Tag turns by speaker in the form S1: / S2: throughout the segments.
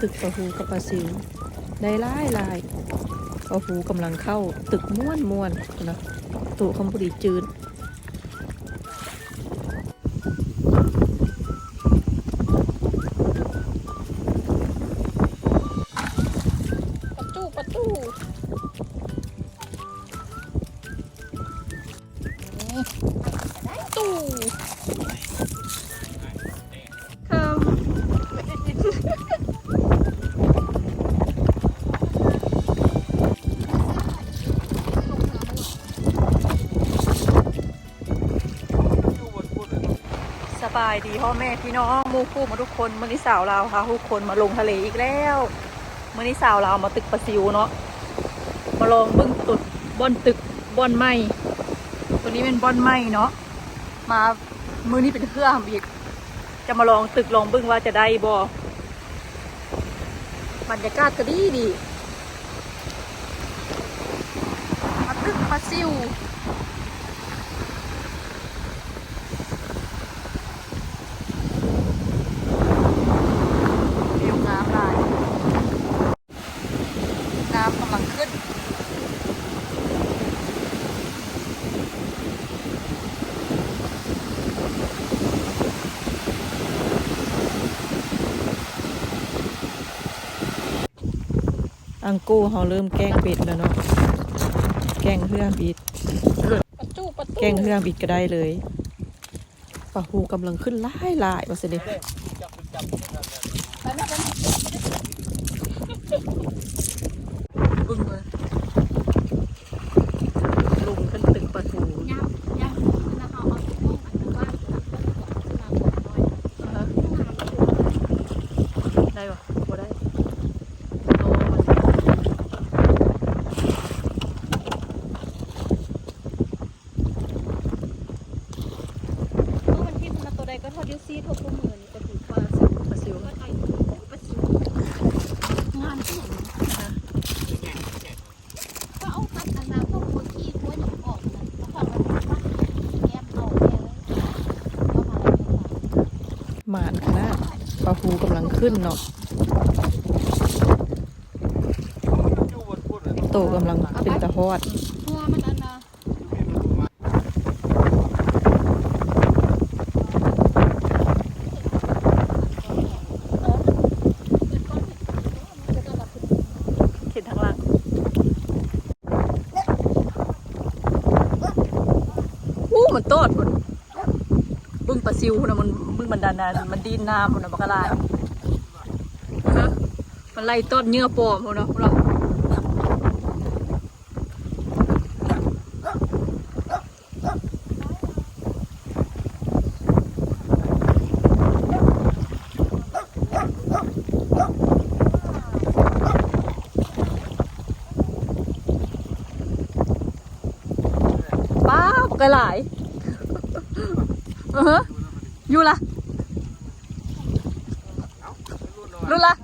S1: ตึกปะหูกับปลาซิวได้ลายลายปลาหูกำลังเข้าตึกม้วนม้วนนะตัวคำบุรีจืดายดีพ่อแม่พี่น้องมูคู่มาทุกคนมื่อนี้สาวเราค่ะทุกคนมาลงทะเลอีกแล้วมื่อนี้สาวเรามาตึกปลาซิวเนาะมาลองบิ้งตุดบอนตึกบอนไม้ตัวนี้เป็นบอนไม้เนาะมามือนี้เป็นเครื่องอีก จะมาลองตึกลองบิ้งว่าจะได้บอบรรยากาศก็ดีดีมาตึกปลาซิววิวน้ำลาย น้ำกำลังขึ้น อังกูเขาเริ่มแกล้งปิดแล้วเนาะแกล้งเพื่อบิด
S2: ประตูประตู
S1: แกล้งเพื่อบิดก็ได้เลยปะฮูกำลังขึ้นไล่ไล่มาสิเด
S2: ไปนะไปนะ
S1: บึ้งเลยลุงขึ้นตึกประตู
S2: ยาวยาวนะเขาเอาตู้อันนั้นว่ามาหมดน้อย
S1: อ่าฮะได้ปะบ่ได้โตมัน
S2: ตู้มันพิมพ์มาตัวใดก็เท่าดิวซี่ทบตัวมือนี่จะถือปลาซิว
S1: ปลาซิว
S2: ก็ไทยปลาซิวงานที่ไหนก็เอาคัดอันนั้นพวกหัวขี้หัวหนีออกนะแล้วฝั่งมันว่าแอบเอาแอบก็มาแล้ว
S1: ห มานขนาดปลาฮูกำลังขึ้นเนาะโตกำลังเป็นตะฮอด
S2: เมื่อมันอันนะ
S1: เข็นทางล่างอู้มันโตดพุ่นบึ้งปลาซิวพุ่นนะมันบึ้ง มันดานานมันดีนน้ำพุ่นนะบักกะลายเออมันไล่ต้นเนื้อปอมพุ่นนะพุ่นนะป้าบกระหลายเออฮะอยู่ละ รุ่นละ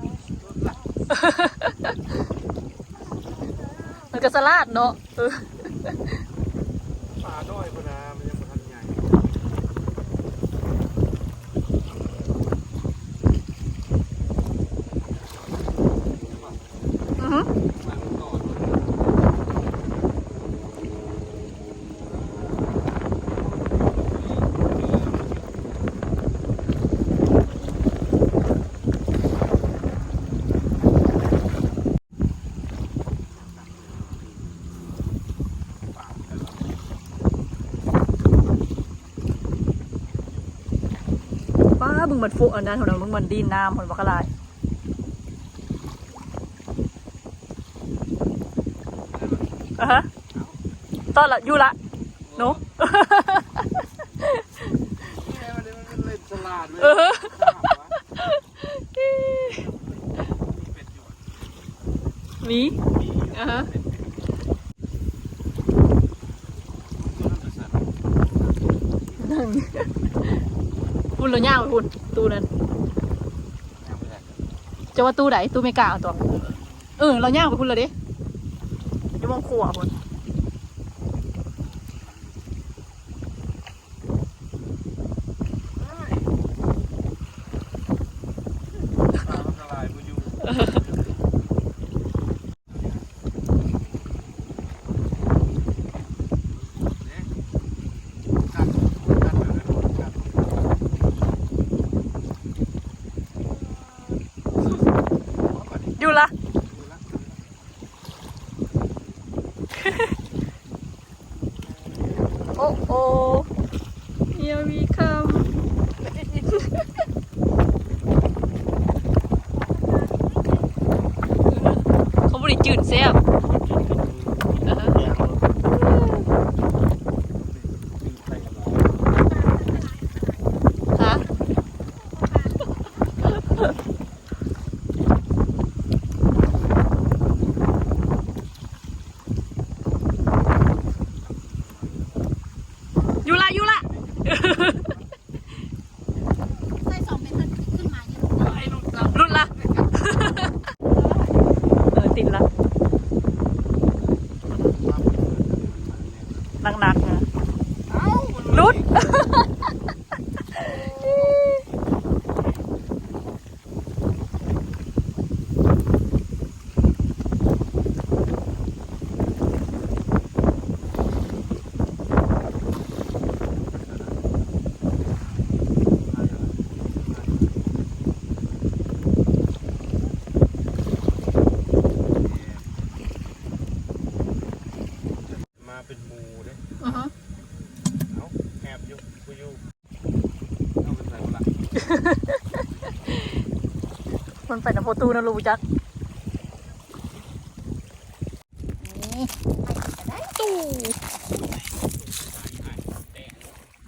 S1: มันก็สลาดเนาะเออ
S3: ป่าน้อยพนามันยังบ่ทันใหญ่
S1: อือหือ
S3: มันต่อด้วย
S1: ป้าบึงมันฟุอันนั้นเท่านั้นมึงมันดีนน้ำคนบักกะลายอะฮะตอนละอยู่ละเนาะ
S3: นี่ไงมันมันเล่นฉลาดเลย
S1: เออ
S3: ข้าววะเป็ดอยู่
S1: มีอะฮะนั่ง คุณเราย่างไปคุณตู้นั้นจะว่าตู้ไหนตู้ไม่กล้าเอาตัวเออเราย่างไปคุณเลยดิอยู่มองขวาคุณ
S3: ข้าวละลายมันอยู่
S1: เอ
S3: กัดกัดเลยนะกัด
S1: อยู่ละ
S3: ดูละ
S1: โอ้โอ้เฮียมีคำเขาบริ จืดแซ่บอ่าฮะ
S3: แยงรถตีไปกันมา
S1: ฮะอยู่ละอยู่ละ
S2: ใส่สองเมตรขึ้นมาเนี่ย
S1: รุ่นละ เออติดละหนักๆนะ
S3: เอ้ามัน
S1: รุด
S3: มาเป็นหมูเด้
S1: อือฮะ
S3: เอ้าแอบอยู่กูอยู่เอาเป็นไรวะล่ะ
S1: มันไปน้ำโพตูนะลูกจักตู้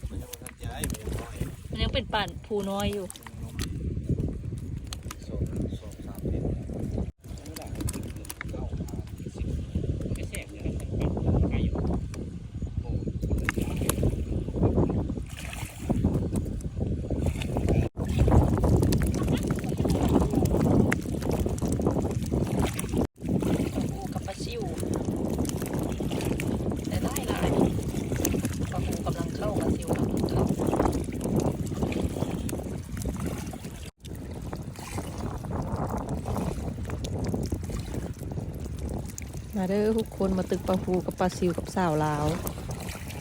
S3: มันยังบ่ทันย้ายไปยังน้อย
S1: มันยังเป็นป่านผูน้อยอยู่
S3: สองสองสามเดือนไม่ได้เก้าห้าสิบไม่แสบเลยนะไก่อยู่โอ้
S1: โอ้กับปลาซิวแต่ได้หลายปลาหูกำลังเข้าปลาซิวกำลังเข้า มาเด้อทุกคนมาตึกปลาหูกับปลาซิวกับสาวลาว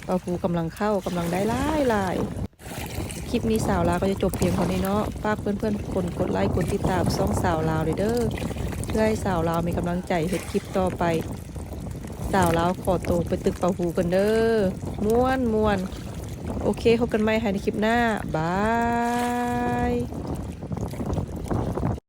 S1: ปลาหูกำลังเข้ากำลังได้หลายลายคลิปนี้สาวลาวก็จะจบเพียงเท่านี้เนาะฝากเพื่อนๆคนกดไลค์กดติดตามช่องสาวลาวเลยเด้อเพื่อให้สาวลาวมีกำลังใจเฮ็ดคลิปต่อไป สาวลาวขอตัวไปตึกป่าหูกันเด้อม่วนม่วนโอเคพบกันใหม่ในคลิปหน้าบาย